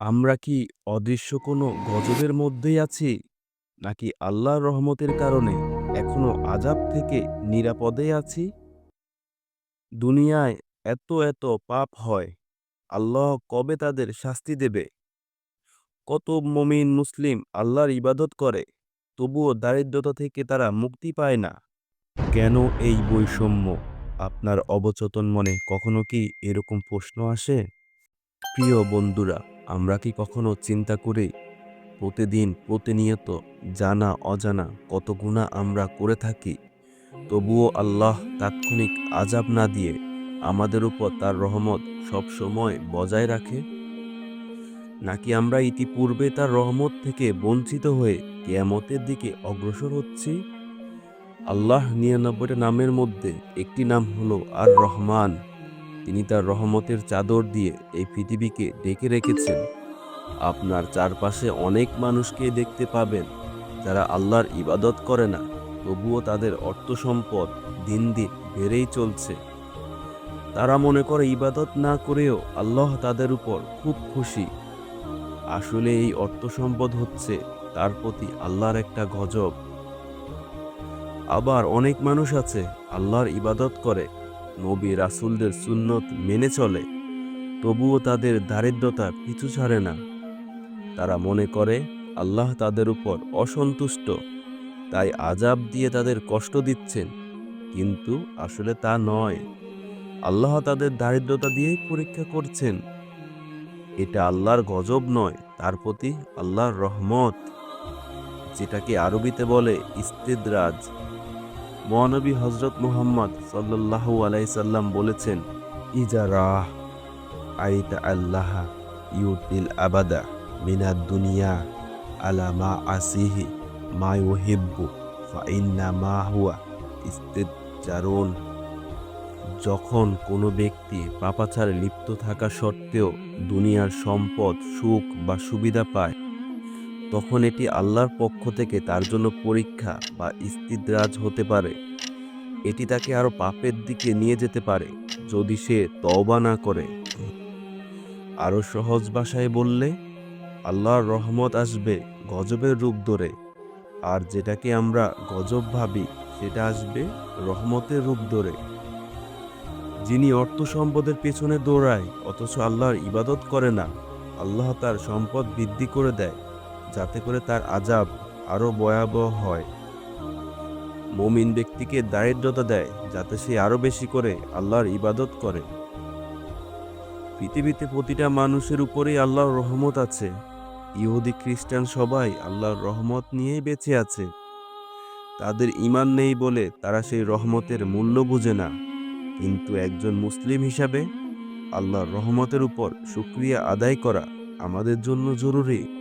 আমরা কি অদৃশ্য কোনো গজবের মধ্যেই আছি? নাকি আল্লাহর রহমতের কারণে এখনও আজাব থেকে নিরাপদে আছি? দুনিয়ায় এত এত পাপ হয়, আল্লাহ কবে তাদের শাস্তি দেবে? কত মমিন মুসলিম আল্লাহর ইবাদত করে, তবুও দারিদ্রতা থেকে তারা মুক্তি পায় না। কেন এই বৈষম্য? আপনার অবচেতন মনে কখনো কি এরকম প্রশ্ন আসে? প্রিয় বন্ধুরা আমরা কি কখনো চিন্তা করি? প্রতিদিন প্রতিনিয়ত জানা অজানা কত গুণা আমরা করে থাকি। তবুও আল্লাহ তাৎক্ষণিক আজাব না দিয়ে আমাদের উপর তার রহমত সব সময় বজায় রাখে? নাকি আমরা ইতিপূর্বে তার রহমত থেকে বঞ্চিত হয়ে কেয়ামতের দিকে অগ্রসর হচ্ছি? আল্লাহ নিরানব্বইটা নামের মধ্যে একটি নাম হলো আর রহমান তিনি তার রহমতের চাদর দিয়ে এই পৃথিবীকে ডেকে রেখেছেন। আপনার চারপাশে অনেক মানুষকে দেখতে পাবেন, যারা আল্লাহর ইবাদত করে না, তবুও তাদের অর্থ সম্পদ দিন দিন বেড়েই চলছে। তারা মনে করে ইবাদত না করেও আল্লাহ তাদের উপর খুব খুশি। আসলে এই অর্থ সম্পদ হচ্ছে তার প্রতি আল্লাহর একটা গজব। আবার অনেক মানুষ আছে, আল্লাহর ইবাদত করে নবী রাসুলদের সুন্নত মেনে চলে, তবুও তাদের দারিদ্রতা পিছু ছাড়ে না। তারা মনে করে, আল্লাহ তাদের উপর অসন্তুষ্ট, তাই আজাব দিয়ে তাদের কষ্ট দিচ্ছেন, কিন্তু আসলে তা নয়। আল্লাহ তাদের দারিদ্রতা দিয়েই পরীক্ষা করছেন। এটা আল্লাহর গজব নয়, তার প্রতি আল্লাহর রহমত। যেটাকে আরবিতে বলে ইস্তেদরাজ। মহানবী হজরত মুহাম্মদ সাল্লাল্লাহু আলাইসাল্লাম বলেছেন ইজারাহ আইতা আল্লাহ ইউতিল আবাদা মিনাদ দুনিয়া আলা মা আসিহি মা ইউহিব্বু ফাইন্না মা হুয়া ইস্তেজারুন যখন কোনো ব্যক্তি পাপাচারে লিপ্ত থাকা সত্ত্বেও দুনিয়ার সম্পদ, সুখ বা সুবিধা পায়, তখন এটি আল্লাহর পক্ষ থেকে তার জন্য পরীক্ষা বা ইস্তিদ্রাজ হতে পারে। এটি তাকে আরও পাপের দিকে নিয়ে যেতে পারে, যদি সে তওবা না করে। আরও সহজ ভাষায় বললে, আল্লাহর রহমত আসবে গজবের রূপ ধরে, আর যেটাকে আমরা গজব ভাবি, সেটা আসবে রহমতের রূপ ধরে। যিনি অর্থ সম্পদের পেছনে দৌড়ায়, অথচ আল্লাহর ইবাদত করে না, আল্লাহ তার সম্পদ বৃদ্ধি করে দেয়, যাতে করে তার আজাব আরও ভয়াবহ হয়। মমিন ব্যক্তিকে দারিদ্রতা দেয়, যাতে সে আরও বেশি করে আল্লাহর ইবাদত করে। পৃথিবীতে প্রতিটা মানুষের উপরেই আল্লাহর রহমত আছে। ইহুদি, খ্রিস্টান সবাই আল্লাহর রহমত নিয়েই বেঁচে আছে। তাদের ইমান নেই বলে তারা সেই রহমতের মূল্য বুঝে না। কিন্তু একজন মুসলিম হিসাবে আল্লাহর রহমতের উপর সুক্রিয়া আদায় করা আমাদের জন্য জরুরি।